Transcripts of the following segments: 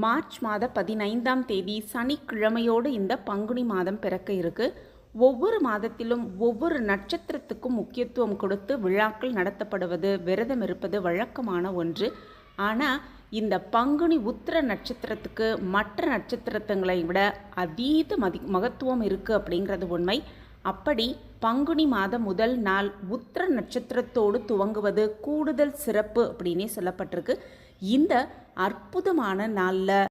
March மாத பதினைந்தாம் தேதி சனிக்கிழமையோடு இந்த பங்குனி மாதம் பிறக்க இருக்கு. ஒவ்வொரு மாதத்திலும் ஒவ்வொரு நட்சத்திரத்துக்கும் முக்கியத்துவம் கொடுத்து விழாக்கள் நடத்தப்படுவது விரதம் இருப்பது வழக்கமான ஒன்று. ஆனால் இந்த பங்குனி உத்திர நட்சத்திரத்துக்கு மற்ற நட்சத்திரத்துங்களை விட அதீத மதி மகத்துவம் இருக்குது அப்படிங்கிறது உண்மை. அப்படி பங்குனி மாதம் முதல் நாள் உத்திர நட்சத்திரத்தோடு துவங்குவது கூடுதல் சிறப்பு அப்படின்னே சொல்லப்பட்டிருக்கு. இந்த அற்புதமான நாளில்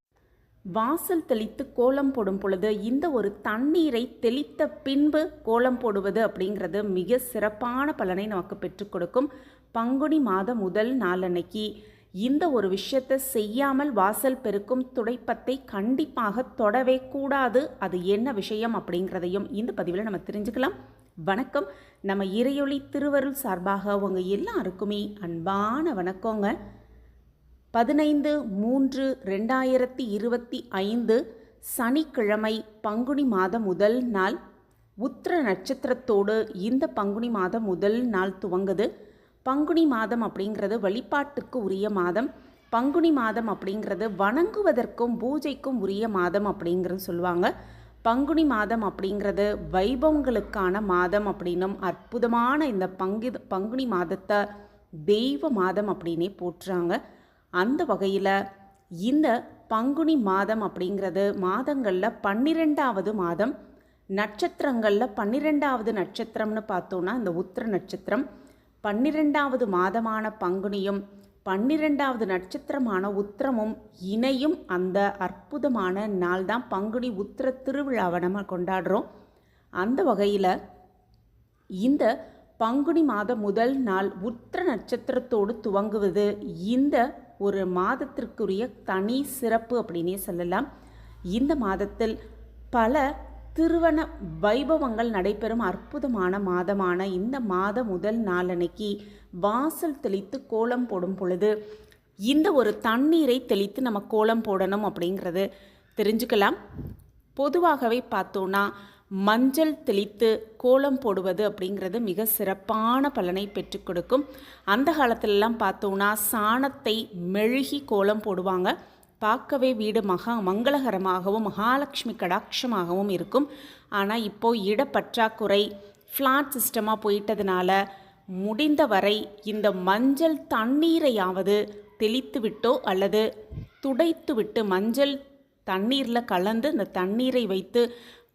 வாசல் தெளித்து கோலம் போடும் பொழுது இந்த ஒரு தண்ணீரை தெளித்த பின்பு கோலம் போடுவது அப்படிங்கிறது மிக சிறப்பான பலனை நமக்கு பெற்றுக் கொடுக்கும். பங்குனி மாதம் முதல் நாளன்னைக்கு இந்த ஒரு விஷயத்தை செய்யாமல் வாசல் பெருக்கும் துடைப்பத்தை கண்டிப்பாக தொடவே கூடாது. அது என்ன விஷயம் அப்படிங்கிறதையும் இந்த பதிவில் நம்ம தெரிஞ்சுக்கலாம். வணக்கம். நம்ம இறையொளி திருவருள் சார்பாக உங்கள் எல்லாருக்குமே அன்பான வணக்கங்க. பதினைந்து மூன்று ரெண்டாயிரத்தி இருபத்தி ஐந்து சனிக்கிழமை பங்குனி மாதம் முதல் நாள். உத்திர நட்சத்திரத்தோடு இந்த பங்குனி மாதம் முதல் நாள் துவங்குது. பங்குனி மாதம் அப்படிங்கிறது வழிபாட்டுக்கு உரிய மாதம். பங்குனி மாதம் அப்படிங்கிறது வணங்குவதற்கும் பூஜைக்கும் உரிய மாதம் அப்படிங்கிறது சொல்லுவாங்க. பங்குனி மாதம் அப்படிங்கிறது வைபவங்களுக்கான மாதம் அப்படின்னும் அற்புதமான இந்த பங்கு பங்குனி மாதத்தை தெய்வ மாதம் அப்படின்னே போற்றுறாங்க. அந்த வகையில் இந்த பங்குனி மாதம் அப்படிங்கிறது மாதங்களில் பன்னிரெண்டாவது மாதம். நட்சத்திரங்களில் பன்னிரெண்டாவது நட்சத்திரம்னு பார்த்தோன்னா இந்த உத்திர நட்சத்திரம். பன்னிரெண்டாவது மாதமான பங்குனியும் பன்னிரெண்டாவது நட்சத்திரமான உத்திரமும் இணையும் அந்த அற்புதமான நாள் தான் பங்குனி உத்திர திருவிழாவை நம்ம கொண்டாடுறோம். அந்த வகையில் இந்த பங்குனி மாதம் முதல் நாள் உத்திர நட்சத்திரத்தோடு துவங்குவது. இந்த ஒரு மாதத்திற்குரிய தனி சிறப்பு அப்படின்னே சொல்லலாம். இந்த மாதத்தில் பல திருவன வைபவங்கள் நடைபெறும். அற்புதமான மாதமான இந்த மாத முதல் நாளன்னைக்கு வாசல் தெளித்து கோலம் போடும் பொழுது இந்த ஒரு தண்ணீரை தெளித்து நம்ம கோலம் போடணும் அப்படிங்கிறது தெரிஞ்சுக்கலாம். பொதுவாகவே பார்த்தோன்னா மஞ்சள் தெளித்து கோலம் போடுவது அப்படிங்கிறது மிக சிறப்பான பலனை பெற்றுக் கொடுக்கும். அந்த காலத்திலலாம் பார்த்தோன்னா சாணத்தை மெழுகி கோலம் போடுவாங்க. பார்க்கவே வீடு மகா மங்களகரமாகவும் மகாலட்சுமி கடாட்சமாகவும் இருக்கும். ஆனால் இப்போது இடப்பற்றாக்குறை ஃப்ளாட் சிஸ்டமாக போயிட்டதுனால முடிந்தவரை இந்த மஞ்சள் தண்ணீரையாவது தெளித்து விட்டோ அல்லது துடைத்து விட்டு மஞ்சள் தண்ணீரில் கலந்து இந்த தண்ணீரை வைத்து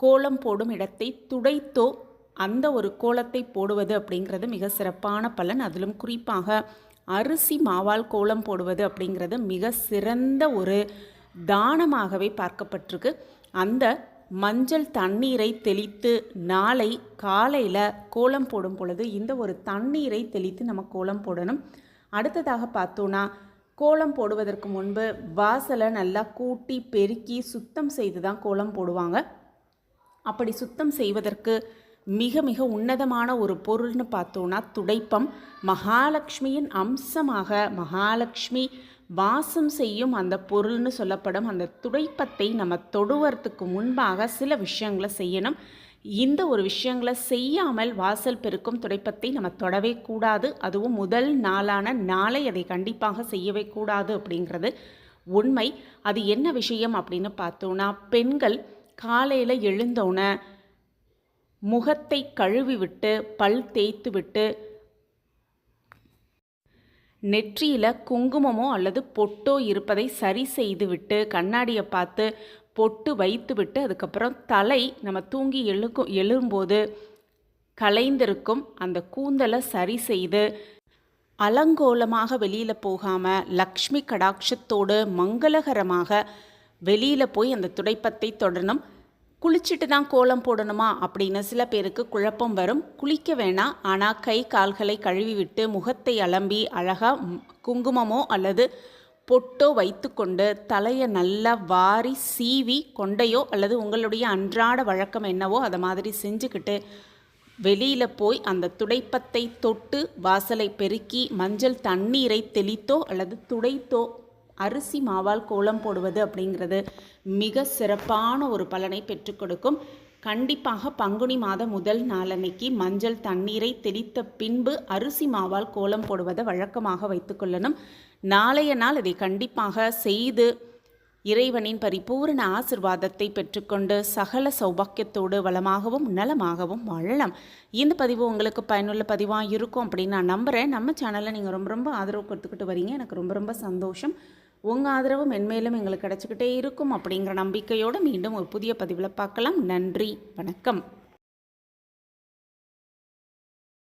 கோலம் போடும் இடத்தை துடைத்தோ அந்த ஒரு கோலத்தை போடுவது அப்படிங்கிறது மிக சிறப்பான பலன். அதிலும் குறிப்பாக அரிசி மாவால் கோலம் போடுவது அப்படிங்கிறது மிக சிறந்த ஒரு தானமாகவே பார்க்கப்பட்டிருக்கு. அந்த மஞ்சள் தண்ணீரை தெளித்து நாளை காலையில் கோலம் போடும் பொழுது இந்த ஒரு தண்ணீரை தெளித்து நம்ம கோலம் போடணும். அடுத்ததாக பார்த்தோன்னா கோலம் போடுவதற்கு முன்பு வாசலை நல்லா கூட்டி பெருக்கி சுத்தம் செய்து தான் கோலம் போடுவாங்க. அப்படி சுத்தம் செய்வதற்கு மிக மிக உன்னதமான ஒரு பொருள்னு பார்த்தோன்னா துடைப்பம். மகாலட்சுமியின் அம்சமாக மகாலட்சுமி வாசம் செய்யும் அந்த பொருள்னு சொல்லப்படும் அந்த துடைப்பத்தை நம்ம தொடுவதற்கு முன்பாக சில விஷயங்களை செய்யணும். இந்த ஒரு விஷயங்களை செய்யாமல் வாசல் பெருக்கும் துடைப்பத்தை நம்ம தொடவே கூடாது. அதுவும் முதல் நாளான நாளை அதை கண்டிப்பாக செய்யவே கூடாது அப்படிங்கிறது உண்மை. அது என்ன விஷயம் அப்படின்னு பார்த்தோன்னா பெண்கள் காலையில் எழுந்தோன்னே முகத்தை கழுவி விட்டு பல் தேய்த்து விட்டு நெற்றியில் குங்குமமோ அல்லது பொட்டோ இருப்பதை சரி செய்துவிட்டு கண்ணாடியை பார்த்து பொட்டு வைத்துவிட்டு அதுக்கப்புறம் தலை நம்ம தூங்கி எழுக்கும் எழும்போது கலைந்திருக்கும் அந்த கூந்தலை சரி செய்து அலங்கோலமாக வெளியில் போகாமல் லக்ஷ்மி கடாட்சத்தோடு மங்களகரமாக வெளியில் போய் அந்த துடைப்பத்தை தொடரணும் குளிச்சுட்டு தான் கோலம் போடணுமா? அப்படின்னு சில பேருக்கு குழப்பம் வரும். குளிக்க வேணாம். ஆனால் கை கால்களை கழுவி விட்டு முகத்தை அலம்பி அழகாக குங்குமமோ அல்லது பொட்டோ வைத்துக்கொண்டு தலையை நல்லா வாரி சீவி கொண்டையோ அல்லது உங்களுடைய அன்றாட வழக்கம் என்னவோ அதை மாதிரி செஞ்சுக்கிட்டு வெளியில் போய் அந்த துடைப்பத்தை தொட்டு வாசலை பெருக்கி மஞ்சள் தண்ணீரை தெளித்தோ அல்லது துடைத்தோ அரிசி மாவால் கோலம் போடுவது அப்படிங்கிறது மிக சிறப்பான ஒரு பலனை பெற்றுக் கொடுக்கும். கண்டிப்பாக பங்குனி மாதம் முதல் நாளன்னைக்கு மஞ்சள் தண்ணீரை தெளித்த பின்பு அரிசி மாவால் கோலம் போடுவதை வழக்கமாக வைத்துக்கொள்ளணும் நாளைய நாள் இதை கண்டிப்பாக செய்து இறைவனின் பரிபூரண ஆசிர்வாதத்தை பெற்றுக்கொண்டு சகல சௌபாக்கியத்தோடு வளமாகவும் நலமாகவும் வாழலாம். இந்த பதிவு உங்களுக்கு பயனுள்ள பதிவாக இருக்கும் அப்படின்னு நான் நம்புகிறேன் நம்ம சேனலை நீங்கள் ரொம்ப ரொம்ப ஆதரவு கொடுத்துக்கிட்டு வரீங்க. எனக்கு ரொம்ப ரொம்ப சந்தோஷம். உங்கள் ஆதரவு மென்மேலும் எங்களுக்கு கிடச்சிக்கிட்டே இருக்கும் அப்படிங்கிற நம்பிக்கையோடு மீண்டும் ஒரு புதிய பதிவில் பார்க்கலாம். நன்றி. வணக்கம்.